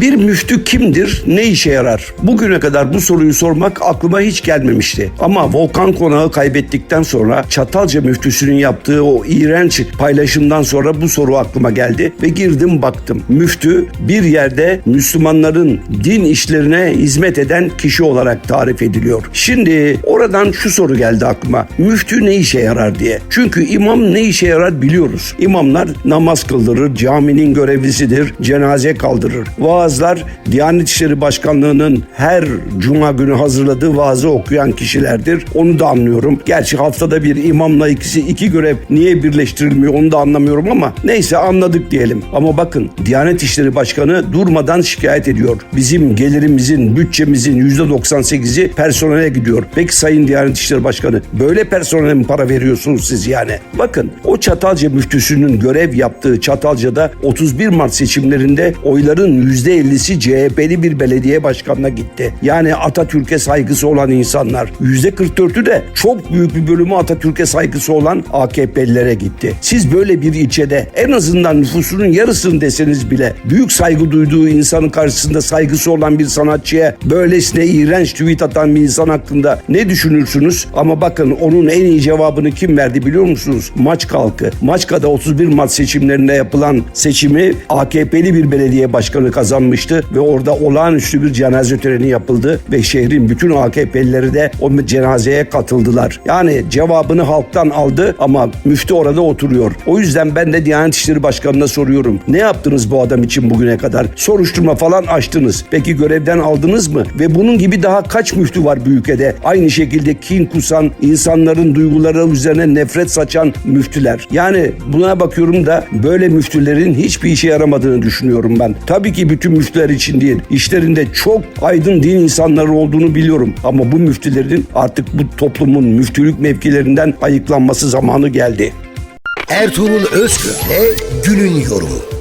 Bir müftü kimdir, ne işe yarar? Bugüne kadar bu soruyu sormak aklıma hiç gelmemişti. Ama Volkan Konağı kaybettikten sonra Çatalca müftüsünün yaptığı o iğrenç paylaşımdan sonra bu soru aklıma geldi ve girdim baktım. Müftü bir yerde Müslümanların din işlerine hizmet eden kişi olarak tarif ediliyor. Şimdi oradan şu soru geldi aklıma. Müftü ne işe yarar diye. Çünkü imam ne işe yarar biliyoruz. İmamlar namaz kıldırır, caminin görevlisidir, cenaze kaldırır. Vaazlar Diyanet İşleri Başkanlığı'nın her cuma günü hazırladığı vaazı okuyan kişilerdir. Onu da anlıyorum. Gerçi haftada bir imamla ikisi iki görev niye birleştirilmiyor onu da anlamıyorum ama neyse anladık diyelim. Ama bakın Diyanet İşleri Başkanı durmadan şikayet ediyor. Bizim gelirimizin, bütçemizin %98'i personele gidiyor. Peki Sayın Diyanet İşleri Başkanı böyle personele mi para veriyorsunuz siz yani? Bakın o Çatalca müftüsünün görev yaptığı Çatalca'da 31 Mart seçimlerinde oyların %50'si CHP'li bir belediye başkanına gitti. Yani Atatürk'e saygısı olan insanlar. %44'ü de çok büyük bir bölümü Atatürk'e saygısı olan AKP'lilere gitti. Siz böyle bir ilçede en azından nüfusunun yarısını deseniz bile büyük saygı duyduğu insanın karşısında saygısı olan bir sanatçıya böylesine iğrenç tweet atan bir insan hakkında ne düşünürsünüz? Ama bakın onun en iyi cevabını kim verdi biliyor musunuz? Maç kalkı. Maçka'da 31 Mart seçimlerinde yapılan seçimi AKP'li bir belediye başkanı kazanmıştı ve orada olağanüstü bir cenaze töreni yapıldı ve şehrin bütün AKP'lileri de o cenazeye katıldılar. Yani cevabını halktan aldı ama müftü orada oturuyor. O yüzden ben de Diyanet İşleri Başkanı'na soruyorum. Ne yaptınız bu adam için bugüne kadar? Soruşturma falan açtınız. Peki görevden aldınız mı? Ve bunun gibi daha kaç müftü var bu ülkede? Aynı şekilde kin kusan, insanların duyguları üzerine nefret saçan müftüler. Yani buna bakıyorum da böyle müftülerin hiçbir işe yaramadığını düşünüyorum ben. Tabii ki bütün müftüler için değil. İşlerinde çok aydın din insanları olduğunu biliyorum. Ama bu müftülerin artık bu toplumun müftülük mevkilerinden ayıklanması zamanı geldi. Ertuğrul Özkök Gül'ün yorumu.